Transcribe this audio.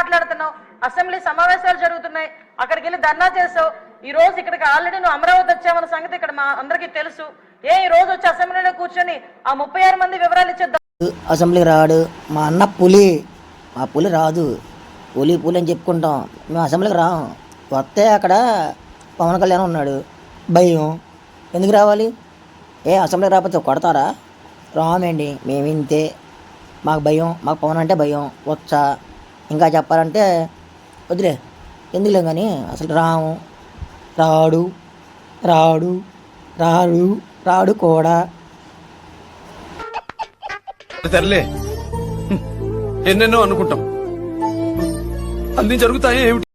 మాట్లాడుతున్నావు? అసెంబ్లీ సమావేశాలు జరుగుతున్నాయి. అక్కడికి వెళ్ళి ధర్నా చేసావు. ఈ రోజు ఇక్కడికి ఆల్రెడీ నువ్వు అమరావతి వచ్చావన్న సంగతి ఇక్కడ మా అందరికీ తెలుసు. ఏ ఈ రోజు వచ్చి అసెంబ్లీలో కూర్చొని ఆ ముప్పై ఆరు మంది వివరాలు ఇచ్చేద్దాం అసెంబ్లీకి రాడు. మా అన్న పులి. మా పులి రాదు. పులి పులి అని చెప్పుకుంటాం. మేము అసెంబ్లీకి రాం. వస్తే అక్కడ పవన్ కళ్యాణ్ ఉన్నాడు. భయం. ఎందుకు రావాలి? ఏ అసెంబ్లీకి రాకపోతే కొడతారా? రామేండి. మేము ఇంతే మాకు భయం. మాకు పవన్ అంటే భయం. వచ్చా? ఇంకా చెప్పాలంటే వదిలే. ఎందుకులే కానీ అసలు రాము రాడు రాడు రాడు రాడు కూడా. సర్లే. ఎన్నెన్నో అనుకుంటాం. అన్ని జరుగుతాయి ఏమిటి?